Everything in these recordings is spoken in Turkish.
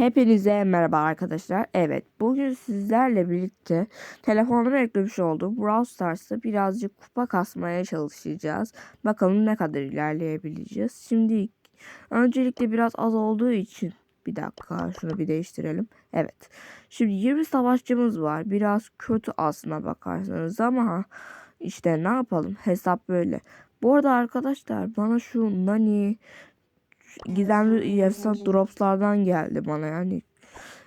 Hepinize merhaba arkadaşlar. Evet bugün sizlerle birlikte telefonuma eklemiş olduğum Brawl Stars'ta birazcık kupa kasmaya çalışacağız. Bakalım ne kadar ilerleyebileceğiz. Şimdi öncelikle biraz az olduğu için bir dakika şunu bir değiştirelim. Evet şimdi 20 savaşçımız var. Biraz kötü aslına bakarsanız ama işte ne yapalım hesap böyle. Bu arada arkadaşlar bana şu Nani gizemli efsane dropslardan geldi bana yani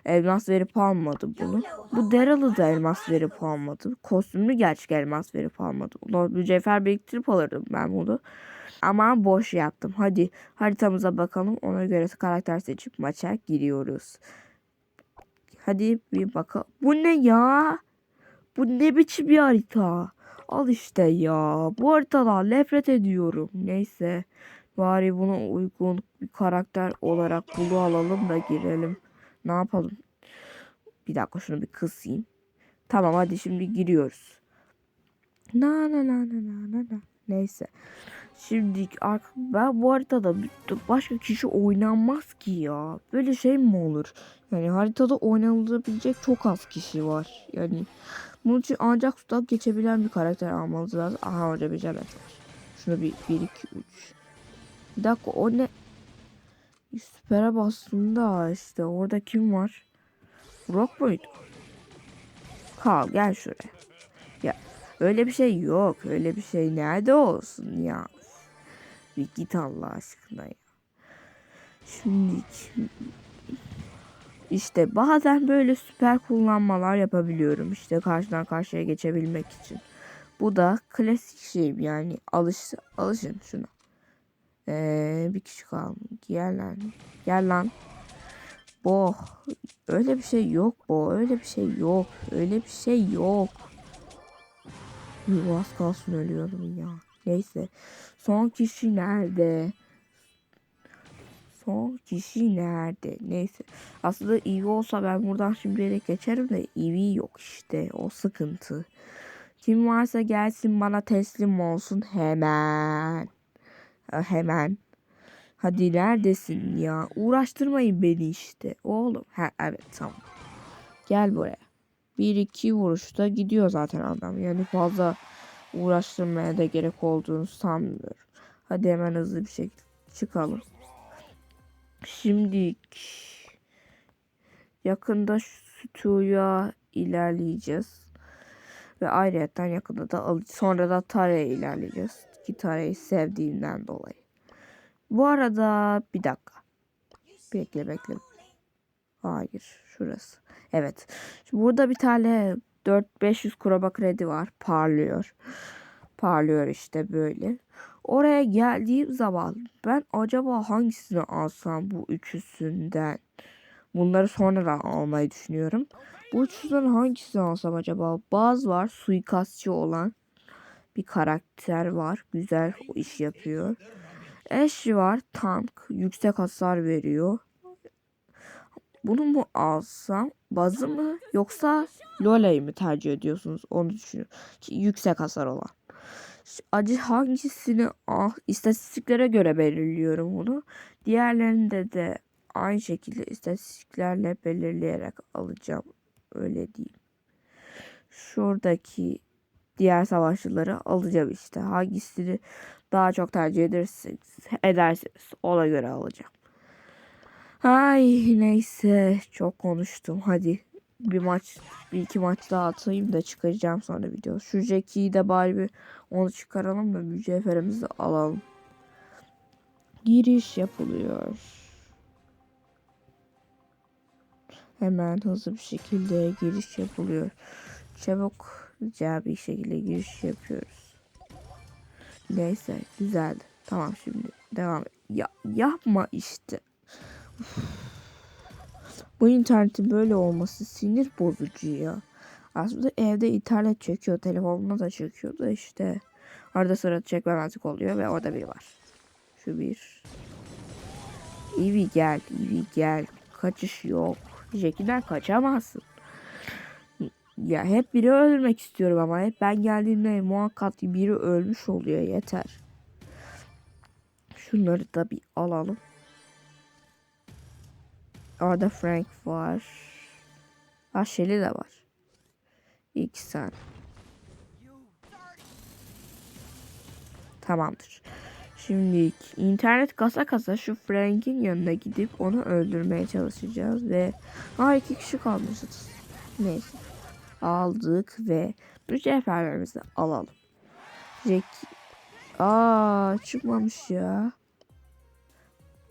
elmas verip almadı bunu. Bu Daryl'ı da elmas verip almadı. Kostümlü gerçek elmas verip almadı. Onu mücevher biriktirip alırdım ben bunu. Ama boş yaptım. Hadi haritamıza bakalım. Ona göre karakter seçip maça giriyoruz. Hadi bir bakalım. Bu ne ya? Bu ne biçim bir harita? Al işte ya. Bu haritadan nefret ediyorum. Neyse. Bari buna uygun bir karakter olarak bunu alalım da girelim. Ne yapalım? Bir dakika şunu bir kısayım. Tamam hadi şimdi giriyoruz. Na na na na na na na. Neyse. Şimdi ark- ben bu haritada başka kişi oynanmaz ki ya. Böyle şey mi olur? Yani haritada oynanabilecek çok az kişi var. Yani bunun için ancak suda geçebilen bir karakter almanız lazım. Aha cebet var. Şunu bir 1 2 3 bir dakika o ne? Süper'e bastım da işte orada kim var? Brock muydu? Kal gel şuraya. Ya öyle bir şey yok. Öyle bir şey nerede olsun ya? Bir git Allah aşkına ya. Şimdi işte bazen böyle süper kullanmalar yapabiliyorum. İşte karşıdan karşıya geçebilmek için. Bu da klasik şey yani alış alışın şuna. Ee, bir kişi kaldı. Gel lan. Gel lan. Bo. Öyle bir şey yok bo. Öyle bir şey yok. Öyle bir şey yok. Yuh, kalsın ölüyorum ya. Neyse. Son kişi nerede? Son kişi nerede? Neyse. Aslında iyi olsa ben buradan şimdilik geçerim de iyi yok işte. O sıkıntı. Kim varsa gelsin bana teslim olsun hemen. Hemen. Hadi neredesin ya? Uğraştırmayın beni işte. Oğlum. Ha evet tamam. Gel buraya. Bir iki vuruşta gidiyor zaten adam. Yani fazla uğraştırmaya da gerek olduğunu sanmıyorum. Hadi hemen hızlı bir şekilde çıkalım. Şimdi yakında stüdyoya ilerleyeceğiz. Ve ayrıyeten yakında da sonra da Tare'ye ilerleyeceğiz. Ki Tare'yi sevdiğimden dolayı. Bu arada bir dakika. Bekle bekle. Hayır şurası. Evet. Şimdi burada bir tane 4-500 kuraba kredi var. Parlıyor. Parlıyor işte böyle. Oraya geldiğim zaman ben acaba hangisini alsam bu üçüsünden? Bunları sonradan almayı düşünüyorum. Bu üçüsünden hangisini alsam acaba? Baz var suikastçı olan bir karakter var. Güzel o iş yapıyor. Ash var tank. Yüksek hasar veriyor. Bunu mu alsam? Bazı mı? Yoksa Lola'yı mı tercih ediyorsunuz? Onu. Ki Yüksek hasar olan. Acı hangisini al? İstatistiklere göre belirliyorum bunu. Diğerlerinde de aynı şekilde istatistiklerle belirleyerek alacağım. Öyle diyeyim. Şuradaki diğer savaşçıları alacağım işte. Hangisini daha çok tercih edersiniz, edersiniz ona göre alacağım. Ay neyse çok konuştum. Hadi bir maç bir iki maç daha atayım da çıkaracağım sonra video. Şu Jackie'yi de bari bir onu çıkaralım da mücevherimizi alalım. Giriş yapılıyor. Hemen hızlı bir şekilde giriş yapılıyor. Çabukça bir şekilde giriş yapıyoruz. Neyse güzeldi. Tamam şimdi devam et. Ya, yapma işte. Bu internetin böyle olması sinir bozucu ya. Aslında evde internet çekiyor. Telefonuna da çekiyor da işte. Arada sırada çekmemezlik oluyor ve orada biri var. Şu bir. İvi gel, İvi gel. Kaçış yok. Jackie'den kaçamazsın. Ya hep biri ölmek istiyorum ama hep ben geldiğimde muhakkak biri ölmüş oluyor yeter. Şunları da bir alalım. Orada Frank var. Ha Shelly de var. İki sen. Tamamdır. Şimdi internet kasa kasa şu Frank'in yanına gidip onu öldürmeye çalışacağız ve ha iki kişi kalmışız. Neyse. Aldık ve mücevherlerimizi alalım. Jack Aa çıkmamış ya.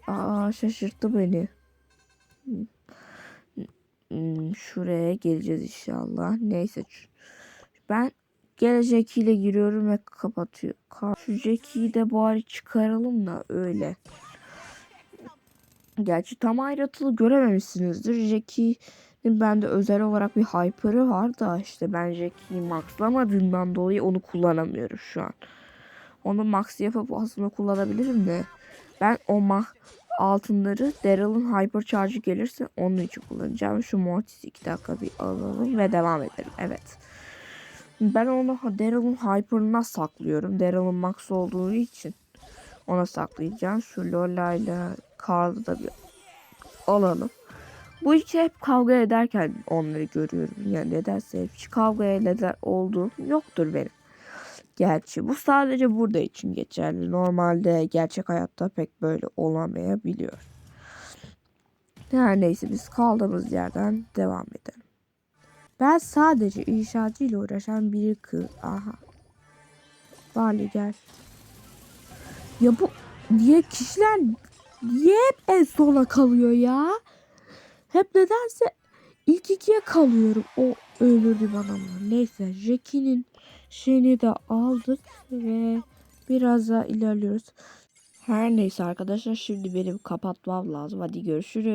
Aa şaşırttı beni. Hmm, Şuraya geleceğiz inşallah. Neyse. Ben Jackie ile giriyorum ve kapatıyor. Ka- Şu Jackie'yi de bari çıkaralım da öyle. Gerçi tam ayrıntılı görememişsinizdir. Jackie'nin bende özel olarak bir hyper'ı var da işte ben Jackie'yi maxlamadığımdan dolayı onu kullanamıyorum şu an. Onu max yapıp aslında kullanabilirim de ben o ma altınları Daryl'ın hyper charge'ı gelirse onun için kullanacağım. Şu Mortis 2 dakika bir alalım ve devam edelim. Evet. Ben onu Daryl'ın hyper'ına saklıyorum. Daryl'ın max olduğu için ona saklayacağım. Şu Lola ile Carl'ı da bir alalım. Bu iki hep kavga ederken onları görüyorum. Yani nedense hiç kavga eder olduğum yoktur benim. Gerçi bu sadece burada için geçerli. Normalde gerçek hayatta pek böyle olamayabiliyor. Her neyse biz kaldığımız yerden devam edelim. Ben sadece inşaatçıyla uğraşan bir kız. Aha. Bali gel. Ya bu niye kişiler niye hep en sona kalıyor ya? Hep nedense ilk ikiye kalıyorum. O öldürdü mı? Neyse Jackie'nin şeyini de aldık ve biraz daha ilerliyoruz. Her neyse arkadaşlar şimdi benim kapatmam lazım. Hadi görüşürüz.